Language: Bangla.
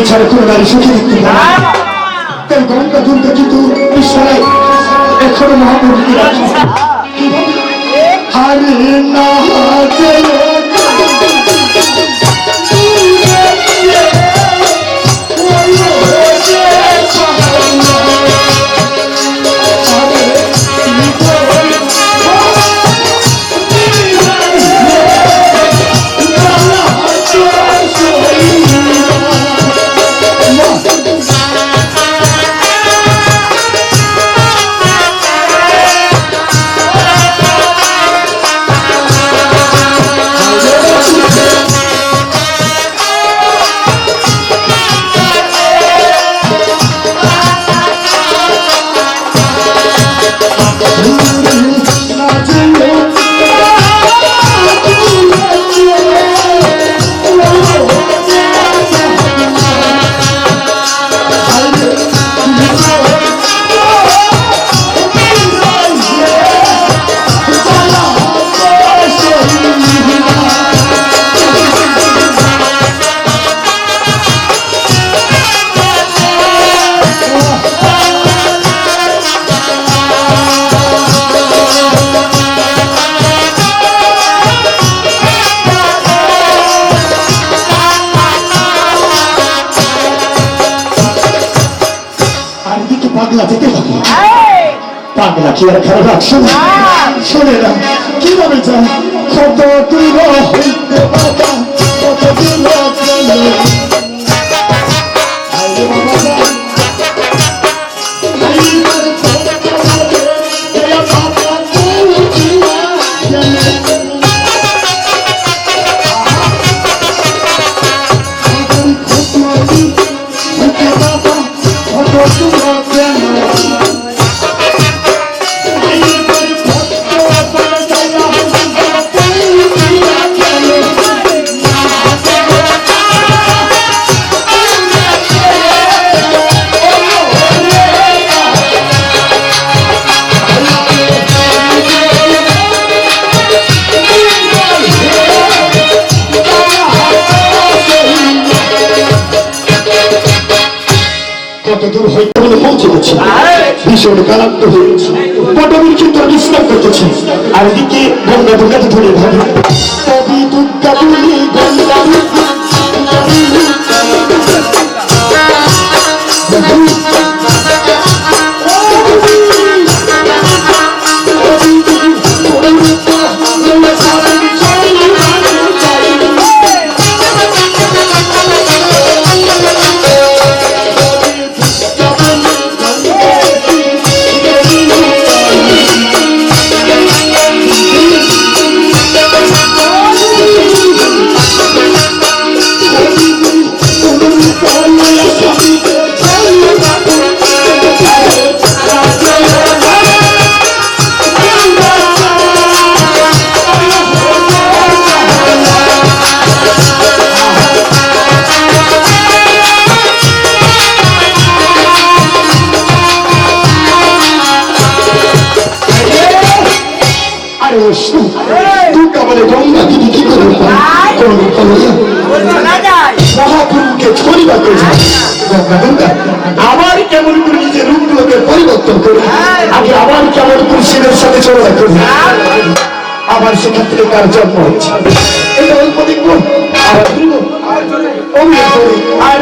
ছাড়া কোনো নারী সুখী দেখতে পারে না। তাই গঙ্গা দুর্গা কিন্তু ঈশ্বরে এখনও মহাপ্রভুকে রাখে হারে না পাগলা দিতে হবে। পাগলা কি আর খারাপ রাখছো না। শোনে না কীভাবে যায় কত দূর হইতে বাবা কত দূর কত দূর বলে পৌঁছে গেছে ভীষণ কালান্ত হয়েছে পটবীর কিন্তু বিশ্রাম করতেছে। আর এদিকে গঙ্গা দুর্গাকে ধরে ভাবে গঙ্গা আবার কেমন করে নিজের রূপগুলোকে পরিবর্তন করে। আগে আবার কেমন করে শিবের সাথে চলা করে। আবার সেখান থেকে তার জন্ম হচ্ছে? দেখব আরে